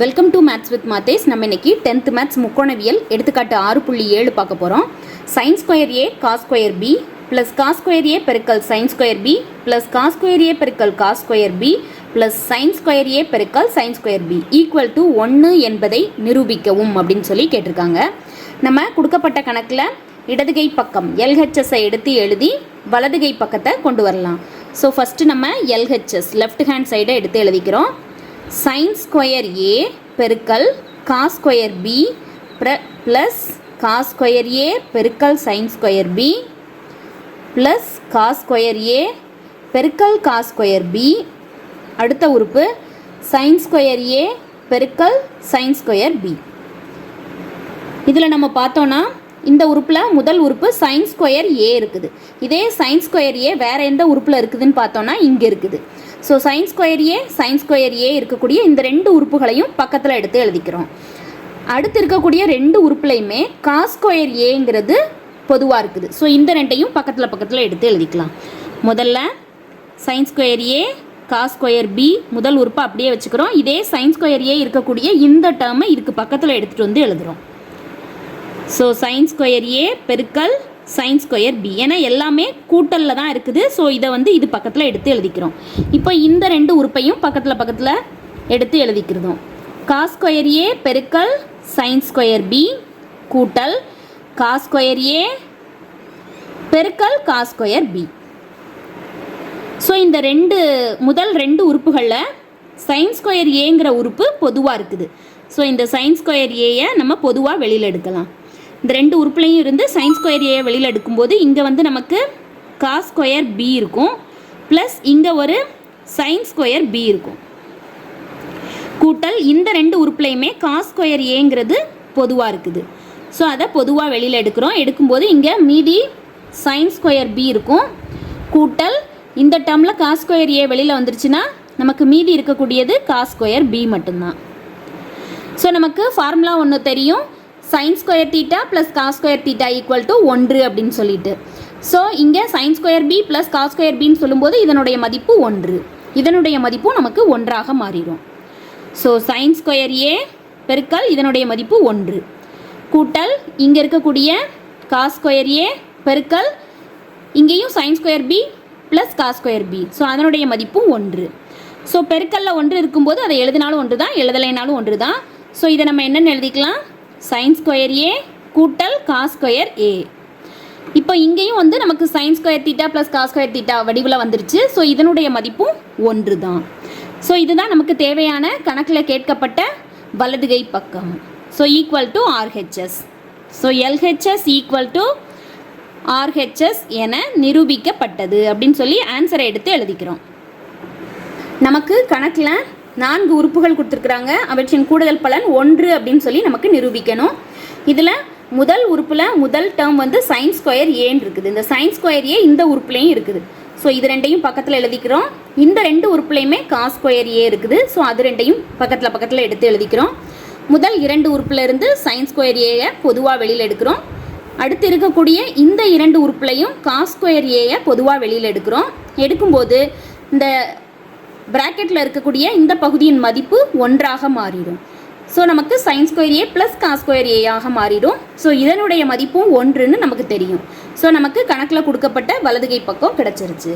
Welcome to maths with Mathes நம்ம இன்னைக்கு tenth maths முக்கோணவியல் எடுத்துக்காட்டு ஆறு புள்ளி ஏழு பார்க்க போகிறோம் sine square A cos square B plus cos square A பெருக்கல் sine square B plus cos square A பெருக்கல் cos square B plus sine square A பெருக்கல் sine square B equal to ஒன்று என்பதை நிரூபிக்கவும் அப்படின்னு சொல்லி கேட்டிருக்காங்க. நம்ம கொடுக்கப்பட்ட கணக்கில் இடதுகை பக்கம் எல்ஹெச்எஸ்ஸை எடுத்து எழுதி வலதுகை பக்கத்தை கொண்டு வரலாம். ஸோ ஃபஸ்ட்டு நம்ம எல்ஹெச்எஸ் லெஃப்ட் ஹேண்ட் சைடை எடுத்து எழுதிக்கிறோம். சைன் ஸ்கொயர் ஏ பெருக்கல் cos square B plus cos square A பெருக்கல் sine square B plus cos square A பெருக்கல் காஸ் ஸ்கொயர் பி அடுத்த உறுப்பு சைன் ஸ்கொயர் ஏ பெருக்கல் சைன் ஸ்கொயர் பி இதில் நம்ம பார்த்தோன்னா இந்த உறுப்பில் முதல் உறுப்பு சைன் ஸ்கொயர் ஏ இருக்குது. இதே சைன் ஸ்கொயர் ஏ வேறு எந்த உறுப்பில் இருக்குதுன்னு பார்த்தோன்னா இங்கே இருக்குது. So sine square A sine square A இருக்கக்கூடிய இந்த ரெண்டு உறுப்புகளையும் பக்கத்தில் எடுத்து எழுதிக்கிறோம். அடுத்து இருக்கக்கூடிய ரெண்டு உறுப்புலையுமே காஸ் ஸ்கொயர் ஏங்கிறது பொதுவாக இருக்குது. ஸோ இந்த ரெண்டையும் பக்கத்தில் பக்கத்தில் எடுத்து எழுதிக்கலாம். முதல்ல sine square A cos square B முதல் உறுப்பை அப்படியே வச்சுக்கிறோம். இதே சைன் ஸ்கொயர் ஏ இருக்கக்கூடிய இந்த டேர்மை இதுக்கு பக்கத்தில் எடுத்துகிட்டு வந்து எழுதுகிறோம் ஸோ சைன் ஸ்கொயர் ஏ பெருக்கல் சைன் ஸ்கொயர் பி ஏன்னா எல்லாமே கூட்டலில் தான் இருக்குது. ஸோ இதை வந்து இது பக்கத்தில் எடுத்து எழுதிக்கிறோம். இப்போ இந்த ரெண்டு உறுப்பையும் பக்கத்தில் பக்கத்தில் எடுத்து எழுதிக்கிறதும். காஸ் ஸ்கொயர் ஏ பெருக்கல் சைன் ஸ்கொயர் பி கூட்டல் காஸ் ஸ்கொயர் ஏ பெருக்கல் காஸ் ஸ்கொயர் பி ஸோ இந்த ரெண்டு முதல் ரெண்டு உறுப்புகளில் சைன் ஸ்கொயர் ஏங்கிற உறுப்பு பொதுவாக இருக்குது. ஸோ இந்த சைன் ஸ்கொயர் ஏயை நம்ம பொதுவாக வெளியில் எடுக்கலாம். இந்த ரெண்டு உறுப்புலையும் இருந்து சைன் ஸ்கொயர் ஏ வெளியில் எடுக்கும்போது இங்கே வந்து நமக்கு காஸ் ஸ்கொயர் பி இருக்கும். ப்ளஸ் இங்கே ஒரு சைன் ஸ்கொயர் பி இருக்கும். கூட்டல் இந்த ரெண்டு உறுப்புலையுமே காஸ் ஸ்கொயர் ஏங்கிறது பொதுவாக இருக்குது. ஸோ அதை பொதுவாக வெளியில் எடுக்கிறோம். எடுக்கும்போது இங்கே மீதி சைன் ஸ்கொயர் பி இருக்கும். கூட்டல் இந்த டேர்மில் காஸ் ஸ்கொயர் ஏ வெளியில் வந்துருச்சுன்னா நமக்கு மீதி இருக்கக்கூடியது காஸ் ஸ்கொயர் பி மட்டும்தான். ஸோ நமக்கு ஃபார்முலா ஒன்று தெரியும். Sine square theta plus cos square theta equal to ஒன்று அப்படின்னு சொல்லிட்டு. ஸோ இங்கே sine square B plus cos square பின்னு சொல்லும்போது இதனுடைய மதிப்பு ஒன்று. இதனுடைய மதிப்பும் நமக்கு ஒன்றாக மாறிடும். ஸோ சைன் ஸ்கொயர் ஏ பெருக்கல் இதனுடைய மதிப்பு ஒன்று. கூட்டல் இங்கே இருக்கக்கூடிய காஸ் ஸ்கொயர் ஏ பெருக்கல் இங்கேயும் sine square B plus cos square B so அதனுடைய மதிப்பும் ஒன்று. ஸோ பெருக்கல்ல ஒன்று இருக்கும்போது அதை எழுதினாலும் ஒன்று தான் எழுதலைனாலும் ஒன்று தான் ஸோ இதை நம்ம என்னென்னு எழுதிக்கலாம்? சைன் ஸ்கொயர் ஏ கூட்டல் காஸ் ஸ்கொயர் ஏ இப்போ இங்கேயும் வந்து நமக்கு sine square theta plus cos square theta வடிவில் வந்துருச்சு. ஸோ இதனுடைய மதிப்பும் ஒன்று தான். ஸோ இதுதான் நமக்கு தேவையான கணக்கில் கேட்கப்பட்ட வலதுகை பக்கம். So equal to RHS so LHS equal to RHS என நிரூபிக்கப்பட்டது அப்படின்னு சொல்லி ஆன்சரை எடுத்து எழுதிக்கிறோம். நமக்கு கணக்கில் நான்கு உறுப்புகள் கொடுத்துருக்குறாங்க. அவற்றின் கூடுதல் பலன் ஒன்று அப்படின்னு சொல்லி நமக்கு நிரூபிக்கணும். இதில் முதல் உறுப்பில் முதல் டேர்ம் வந்து சைன் ஸ்கொயர் ஏன்னு இருக்குது. இந்த சைன் ஸ்கொயர் ஏ இந்த உறுப்புலையும் இருக்குது. ஸோ இது ரெண்டையும் பக்கத்தில் எழுதிக்கிறோம். இந்த ரெண்டு உறுப்புலையுமே காஸ் ஸ்கொயர் ஏ இருக்குது. ஸோ அது ரெண்டையும் பக்கத்தில் பக்கத்தில் எடுத்து எழுதிக்கிறோம். முதல் இரண்டு உறுப்புல இருந்து சைன் ஸ்கொயர் ஏயை பொதுவாக வெளியில் எடுக்கிறோம். அடுத்து இருக்கக்கூடிய இந்த இரண்டு உறுப்புலையும் காஸ் ஸ்கொயர் ஏயை பொதுவாக வெளியில் எடுக்கிறோம். எடுக்கும்போது இந்த ப்ராக்கெட்டில் இருக்கக்கூடிய இந்த பகுதியின் மதிப்பு ஒன்றாக மாறிடும். ஸோ நமக்கு sine square A plus cos square ஏயாக மாறிடும். ஸோ இதனுடைய மதிப்பும் ஒன்றுன்னு நமக்கு தெரியும். ஸோ நமக்கு கணக்கில் கொடுக்கப்பட்ட வலதுகை பக்கம் கிடச்சிருச்சு.